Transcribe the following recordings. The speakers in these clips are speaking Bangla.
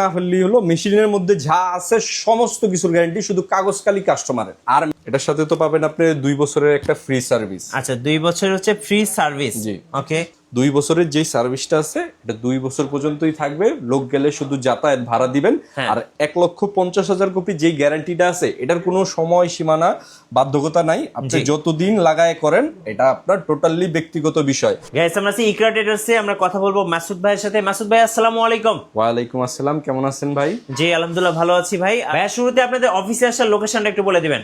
না হলেই হলো মেশিনের মধ্যে যা আছে, সমস্ত কিছুর গ্যারান্টি শুধু কাগজ কালি কাস্টমারের আর এটার সাথে তো পাবেন আপনি দুই বছরের একটা ফ্রি সার্ভিস আচ্ছা দুই বছর হচ্ছে ফ্রি সার্ভিস জি। ওকে দুই বছরের যে সার্ভিসটা আছে এটা দুই বছর পর্যন্তই থাকবে। লোক গেলে শুধু যাতায়াত ভাড়া দিবেন। হ্যাঁ। আর এক লক্ষ পঞ্চাশ হাজার কপি যেই গ্যারান্টিটা আছে এটার কোনো সময় সীমানা বাধ্যকতা নাই। আপনি। যতদিন লাগায় করেন এটা আপনার টোটালি ব্যক্তিগত বিষয়। গাইস আমরা ইকরা ট্রেডার্সে আমরা কথা বলব মাসুদ ভাইয়ের সাথে। মাসুদ ভাই আসসালামু আলাইকুম। ওয়ালাইকুম আসসালাম কেমন আছেন ভাই? জি আলহামদুলিল্লাহ ভালো আছি ভাই। ভাইয়া শুরুতে আপনাদের অফিসে আসার লোকেশনটা একটু বলে দিবেন।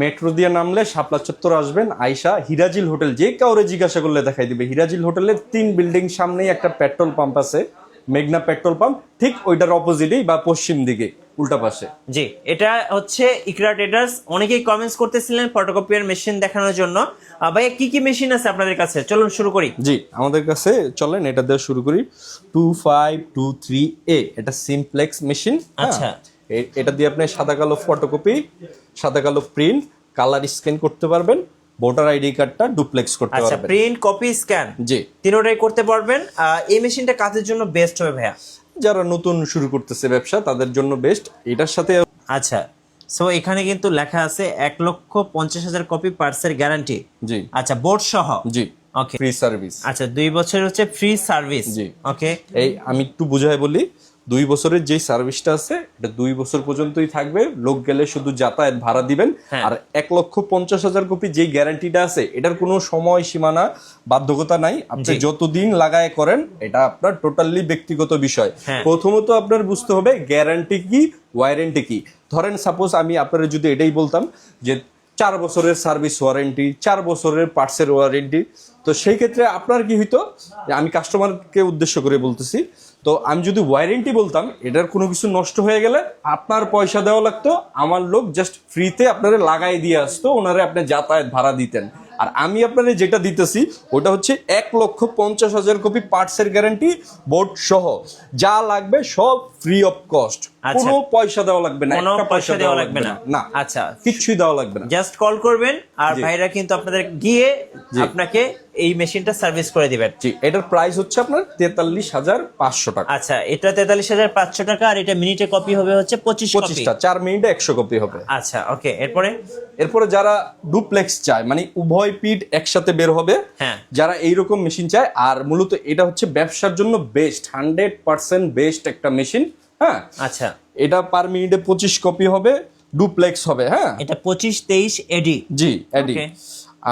মেট্রো দিয়ে নামলে শাপলা চত্বর আসবেন আয়সা হিরাজিল হোটেল যে কাউরে জিজ্ঞাসা করলে দেখাই দিবে। হিরাজিল হোটেলের তিন বিল্ডিং সামনেই একটা পেট্রোল পাম্প আছে মেঘনা পেট্রোল পাম্প ঠিক ওইটার অপোজিটেই বা পশ্চিম দিকে উল্টা পাশে। জি এটা হচ্ছে ইকরা ট্রেডার্স। অনেকেই কমেন্টস করতেছিলেন ফটোকপিয়ার মেশিন দেখানোর জন্য। ভাইয়া কি কি মেশিন আছে আপনাদের কাছে? চলুন শুরু করি। জি আমাদের কাছে চলেন এটা দিয়ে শুরু করি। Two five two three A এটা সিমপ্লেক্স মেশিন আচ্ছা। এটা দিয়ে আপনি সাদা কালো ফটোকপি সাদা কালো প্রিন্ট কালার স্ক্যান করতে পারবেন ভোটার আইডি কার্ডটা ডুপ্লেক্স করতে পারবেন। আচ্ছা প্রিন্ট কপি স্ক্যান জি। তিনোটাই করতে পারবেন। এই মেশিনটা কাজের জন্য বেস্ট হবে ভাইয়া? যারা নতুন শুরু করতেছে ব্যবসা তাদের জন্য বেস্ট এটার সাথে আচ্ছা সো এখানে কিন্তু লেখা আছে এক লক্ষ পঞ্চাশ হাজার কপি পার্সের গ্যারান্টি জি। আচ্ছা বোর্ড সহ? জি ওকে ফ্রি সার্ভিস আচ্ছা দুই বছর হচ্ছে ফ্রি সার্ভিস জি। ওকে এই আমি একটু বুঝাই বলি দুই বছরের যেই সার্ভিসটা আছে এটা দুই বছর পর্যন্তই থাকবে। লোক গেলে শুধু যাতায়াত ভাড়া দিবেন। হ্যাঁ। আর এক লক্ষ পঞ্চাশ হাজার কপি যেই গ্যারান্টিটা আছে এটার কোনো সময় সীমানা বাধ্যকতা নাই। আপনি যতদিন লাগায় করেন এটা আপনার টোটালি ব্যক্তিগত বিষয়। হ্যাঁ। প্রথমত আপনার বুঝতে হবে গ্যারান্টি কি ওয়ারেন্টি কি? ধরেন সাপোজ আমি আপনারা যদি এটাই বলতাম যে চার বছরের সার্ভিস ওয়ারেন্টি চার বছরের পার্টসের ওয়ারেন্টি তো সেই ক্ষেত্রে আপনার কি হইতো আমি কাস্টমারকে উদ্দেশ্য করে বলতেছি তো আমি যদি ওয়ারেন্টি বলতাম, এটার কোনো কিছু নষ্ট হয়ে গেলে আপনার পয়সা দেওয়া লাগতো, আমার লোক জাস্ট ফ্রিতে আপনারা লাগাই দিয়ে আসতো, ওনারা আপনি যাতায়াত ভাড়া দিতেন আর আমি আপনাদের যেটা দিতেছি, ওটা হচ্ছে এক লক্ষ পঞ্চাশ হাজার কপি পার্টসের গ্যারান্টি বোর্ড সহ যা লাগবে সব ফ্রি অফ কস্ট। কোনো পয়সা দেওয়া লাগবে না কোনো পয়সা দেওয়া লাগবে না। না। আচ্ছা। কিচ্ছুই দেওয়া লাগবে না। জাস্ট কল করবেন আর ভাইরা কিন্তু আপনাদের গিয়ে আপনাকে এই মেশিনটা সার্ভিস করে দিবেন। জি এটার প্রাইস হচ্ছে আপনার তেতাল্লিশ হাজার পাঁচশো টাকা। আচ্ছা এটা তেতাল্লিশ হাজার পাঁচশো টাকা আর এটা মিনিটে কপি হবে হচ্ছে পঁচিশ পঁচিশটা চার মিনিটে একশো কপি হবে। আচ্ছা ওকে এরপরে? এরপরে যারা ডুপ্লেক্স চায় মানে উভয় পিঠ একসাথে বের হবে হ্যাঁ। যারা এইরকম মেশিন চায় আর মূলত এটা হচ্ছে ব্যবসার জন্য বেস্ট হান্ড্রেড পার্সেন্ট বেস্ট একটা মেশিন হ্যাঁ? আচ্ছা। এটা পার মিনিটে পঁচিশ কপি হবে ডুপ্লেক্স হবে হ্যাঁ? এটা পঁচিশ তেইশ এডি। জি এডি।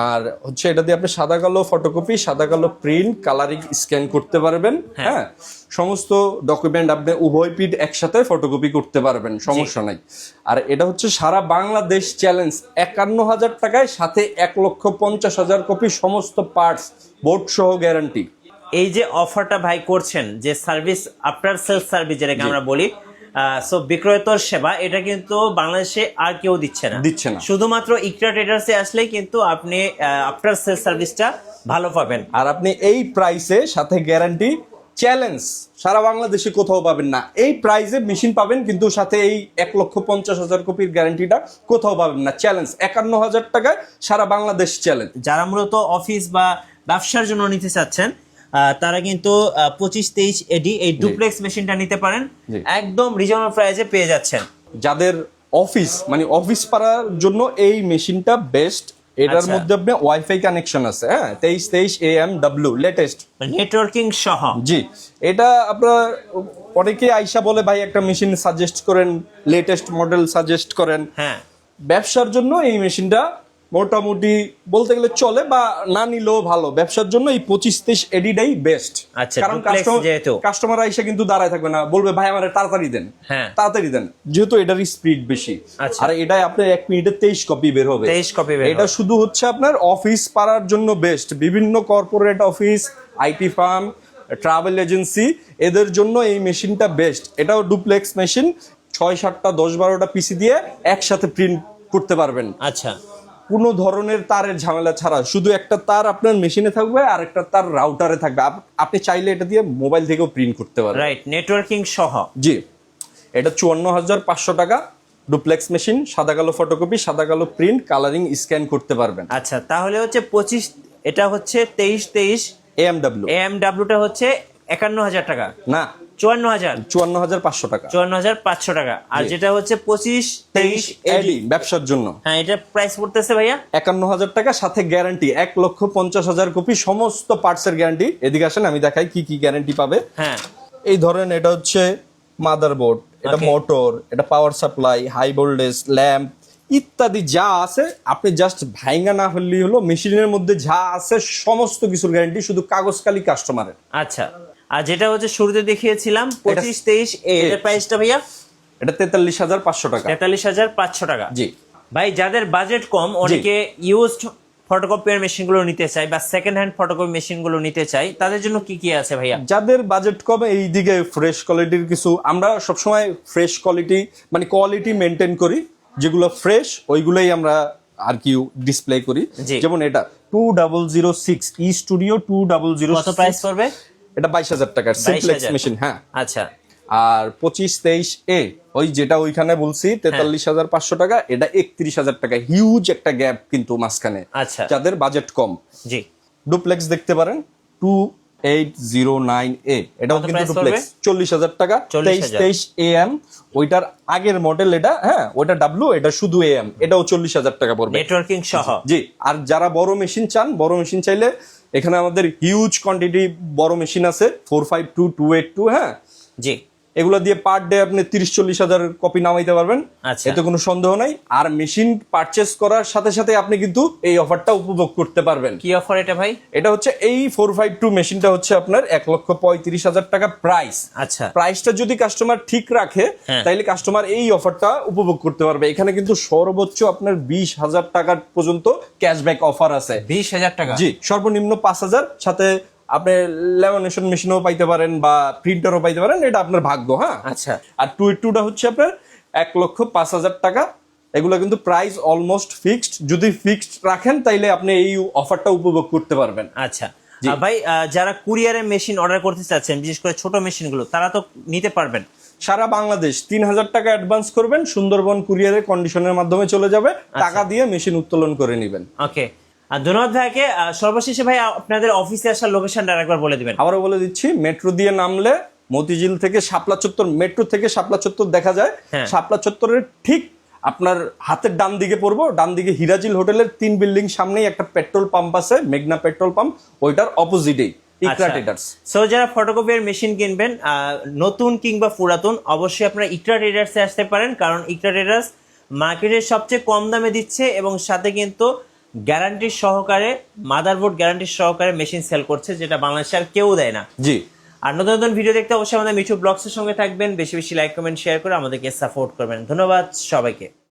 আর হচ্ছে এটা দিয়ে আপনি সাদা কালো ফটোকপি সাদা কালো প্রিন্ট কালারিং স্ক্যান করতে পারবেন হ্যাঁ। হ্যাঁ? সমস্ত ডকুমেন্ট আপনি উভয় পিঠ একসাথে ফটোকপি করতে পারবেন সমস্যা নাই। আর এটা হচ্ছে সারা বাংলাদেশ চ্যালেঞ্জ একান্ন হাজার টাকায় সাথে এক লক্ষ পঞ্চাশ হাজার কপি সমস্ত পার্টস বোর্ড সহ গ্যারান্টি এই যে অফারটা ভাই করছেন যে সার্ভিস আফটার সেলস সার্ভিস যেটাকে আমরা বলি সো বিক্রয়তর সেবা এটা কিন্তু বাংলাদেশে আর কেউ দিচ্ছে না। দিচ্ছে না। শুধুমাত্র ইকরা ট্রেডার্সে আসলে কিন্তু আপনি আফটার সেলস সার্ভিসটা ভালো পাবেন। আর আপনি এই প্রাইসে সাথে গ্যারান্টি চ্যালেঞ্জ সারা বাংলাদেশে কোথাও পাবেন না। এই প্রাইসে মেশিন পাবেন কিন্তু সাথে এই এক লক্ষ পঞ্চাশ হাজার কপির গ্যারান্টিটা কোথাও পাবেন না। চ্যালেঞ্জ একান্ন হাজার টাকায় সারা বাংলাদেশ চ্যালেঞ্জ যারা মূলত অফিস বা ব্যবসার জন্য নিতে চাচ্ছেন তারা কিন্তু পঁচিশ তেইশ এডি এই ডুপ্লেক্স মেশিনটা নিতে পারেন। একদম রিজনেবল প্রাইসে পেয়ে যাচ্ছেন। যাদের অফিস মানে অফিস পাড়ার জন্য এই মেশিনটা বেস্ট এটার আচ্ছা। মধ্যে আপনি ওয়াইফাই কানেকশন আছে হ্যাঁ? তেইশ তেইশ A M W latest networking সহ। জি। এটা আপনার অনেকে আইসা বলে ভাই একটা মেশিন সাজেস্ট করেন লেটেস্ট মডেল সাজেস্ট করেন। হ্যাঁ। ব্যবসার জন্য এই মেশিনটা মোটামুটি বলতে গেলে চলে বা না নিলেও ভালো। ব্যবসার জন্য এই পঁচিশ তেইশ এডিটাই বেস্ট আচ্ছা, যেহেতু। কাস্টমার এসে কিন্তু দাঁড়ায় থাকবে না। বলবে ভাই আমার তাড়াতাড়ি দেন। হ্যাঁ। তাড়াতাড়ি দেন। যেহেতু এটার স্পিড বেশি। আচ্ছা। আর এটাই আপনার এক মিনিটে তেইশ কপি বের হবে। তেইশ কপি বের এটা শুধু হচ্ছে আপনার অফিস পাড়ার জন্য বেস্ট বিভিন্ন corporate office IT firm travel agency এদের জন্য এই মেশিনটা বেস্ট এটাও ডুপ্লেক্স মেশিন ছয় সাতটা দশ বারোটা পিসি দিয়ে একসাথে প্রিন্ট করতে পারবেন। আচ্ছা। কোনো ধরনের তারের ঝামেলা ছাড়া। শুধু একটা তার আপনার মেশিনে থাকবে আর একটা তার রাউটারে থাকবে। আপ- আপনি চাইলে এটা দিয়ে মোবাইল থেকেও প্রিন্ট করতে পারবেন রাইট নেটওয়ার্কিং সহ। জি। এটা চুয়ান্ন হাজার পাঁচশো টাকা ডুপ্লেক্স মেশিন সাদা কালো ফটোকপি সাদা কালো প্রিন্ট কালারিং স্ক্যান করতে পারবেন। আচ্ছা তাহলে হচ্ছে পঁচিশ এটা হচ্ছে তেইশ তেইশ এএমডাব্লিউ এম ডাব্লিউটা হচ্ছে একান্ন হাজার টাকা। না। চুয়ান্ন হাজার। চুয়ান্ন হাজার পাঁচশো টাকা। চুয়ান্ন হাজার পাঁচশো টাকা। আর যেটা হচ্ছে পঁচিশ তেইশ এডি ব্যবসার জন্য। হ্যাঁ এটা প্রাইস পড়তেছে ভাইয়া। একান্ন হাজার টাকা সাথে গ্যারান্টি এক লক্ষ পঞ্চাশ হাজার কপি সমস্ত পার্টসের গ্যারান্টি এদিকে আসেন আমি দেখাই কি কি গ্যারান্টি পাবে। হ্যাঁ। এই ধরেন এটা হচ্ছে মাদারবোর্ড এটা মোটর এটা power supply high voltage lamp ইত্যাদি যা আছে আপনি জাস্ট ভাইঙ্গা না হলেই হলো মেশিনের মধ্যে যা আছে সমস্ত কিছুর গ্যারান্টি শুধু কাগজ কালি কাস্টমারের আচ্ছা। আর যেটা হচ্ছে শুরুতে দেখিয়েছিলাম পঁচিশ তেইশ এ এটার প্রাইসটা ভাইয়া? এটা তেতাল্লিশ হাজার পাঁচশো টাকা। তেতাল্লিশ হাজার পাঁচশো টাকা। জি। ভাই যাদের বাজেট কম অনেকে ইউজড ফটোকপিয়ার মেশিনগুলো নিতে চায় বা সেকেন্ড হ্যান্ড ফটোকপি মেশিনগুলো নিতে চায় তাদের জন্য কি কি আছে ভাইয়া? যাদের বাজেট কমে এই দিকে ফ্রেশ কোয়ালিটির কিছু আমরা সবসময় ফ্রেশ কোয়ালিটি মানে কোয়ালিটি মেনটেন করি। যেগুলো ফ্রেশ ওইগুলোই আমরা আর কি ডিসপ্লে করি। যেমন এটা two double zero six E studio two double zero price পড়বে? এটা বাইশ হাজার টাকার সিমপ্লেক্স মেশিন হ্যাঁ। আচ্ছা। আর পঁচিশ তেইশ এ ওই যেটা ওইখানে বলছি তেতাল্লিশ হাজার পাঁচশো টাকা এটা একত্রিশ হাজার টাকা হিউজ একটা গ্যাপ কিন্তু মাঝখানে আচ্ছা। যাদের বাজেট কম। জি। ডুপ্লেক্স দেখতে পারেন two eight zero nine A এটাও কিন্তু ডুপ্লেক্স চল্লিশ হাজার টাকা তেইশ তেইশ এ এম ওইটার আগের মডেল এটা হ্যাঁ ওইটা ডাব্লু এটা শুধু এ এম এটাও চল্লিশ হাজার টাকা পড়বে। নেটওয়ার্কিং সহ। জি আর যারা বড় মেশিন চান বড় মেশিন চাইলে এখানে আমাদের হিউজ কোয়ান্টিটি বড় মেশিন আছে four five two two eight two হ্যাঁ? জি। এগুলো দিয়ে পার ডে আপনি তিরিশ চল্লিশ হাজার কপি নামাইতে পারবেন। আচ্ছা। এতে কোনো সন্দেহ নাই। আর মেশিন পারচেস করার সাথে সাথে আপনি কিন্তু এই অফারটা উপভোগ করতে পারবেন। কি অফার এটা ভাই? এটা হচ্ছে এই ফোর ফাইভ টু মেশিনটা হচ্ছে আপনার এক লক্ষ পঁয়ত্রিশ হাজার টাকা প্রাইস আচ্ছা। প্রাইসটা যদি কাস্টমার ঠিক রাখে হ্যাঁ। তাইলে কাস্টমার এই অফারটা উপভোগ করতে পারবে। এখানে কিন্তু সর্বোচ্চ আপনার বিশ হাজার টাকা পর্যন্ত ক্যাশব্যাক অফার আছে। বিশ হাজার টাকা? জি সর্বনিম্ন পাঁচ হাজার। সাথে আপনি ল্যামিনেশন মেশিনও পাইতে পারেন বা প্রিন্টারও পাইতে পারেন এটা আপনার ভাগ্য হ্যাঁ? আচ্ছা। আর টু টুটা হচ্ছে আপনার এক লক্ষ পাঁচ হাজার টাকা। এগুলো কিন্তু প্রাইস অলমোস্ট ফিক্সড যদি ফিক্সড রাখেন তাইলে আপনি এই অফারটা উপভোগ করতে পারবেন। আচ্ছা। ভাই যারা কুরিয়ারে মেশিন অর্ডার করতে চাচ্ছেন বিশেষ করে ছোট মেশিনগুলো তারা তো নিতে পারবেন। সারা বাংলাদেশ তিন হাজার টাকা অ্যাডভান্স করবেন সুন্দরবন কুরিয়ারের কন্ডিশনের মাধ্যমে চলে যাবে। টাকা দিয়ে মেশিন উত্তোলন করে নেবেন। ওকে আর ধন্যবাদ ভাইকে সর্বশেষে ভাই আপনাদের অফিসে আসার লোকেশনটা আরেকবার বলে দিবেন আবারও বলে দিচ্ছি মেট্রো দিয়ে নামলে মতিঝিল থেকে শাপলা চত্বর মেট্রো থেকে শাপলা চত্বর দেখা যায় হ্যাঁ। শাপলা চত্বরের ঠিক আপনার হাতের ডান দিকে পড়ব ডান দিকে হিরাজিল হোটেলের তিন বিল্ডিং সামনেই একটা পেট্রোল পাম্প আছে মেঘনা পেট্রোল পাম্প ওইটার অপোজিটেই ইকরা ট্রেডার্স সো। যারা ফটোকপিয়ার মেশিন কিনবেন আহ, নতুন কিংবা পুরাতন অবশ্যই আপনারা ইকরা ট্রেডার্সে আসতে পারেন কারণ ইকরা ট্রেডার্স মার্কেটের সবচেয়ে কম দামে দিচ্ছে এবং সাথে কিন্তু গ্যারান্টির সহকারে মাদারবোর্ড গ্যারান্টি সহকারে মেশিন সেল করছে যেটা বাংলাদেশে আর কেউ দেয় না। জি। আর নতুন নতুন ভিডিও দেখতে অবশ্যই আমাদের মিঠু ব্লগসের সঙ্গে থাকবেন। বেশি বেশি লাইক কমেন্ট শেয়ার করে আমাদেরকে সাপোর্ট করবেন। ধন্যবাদ সবাইকে।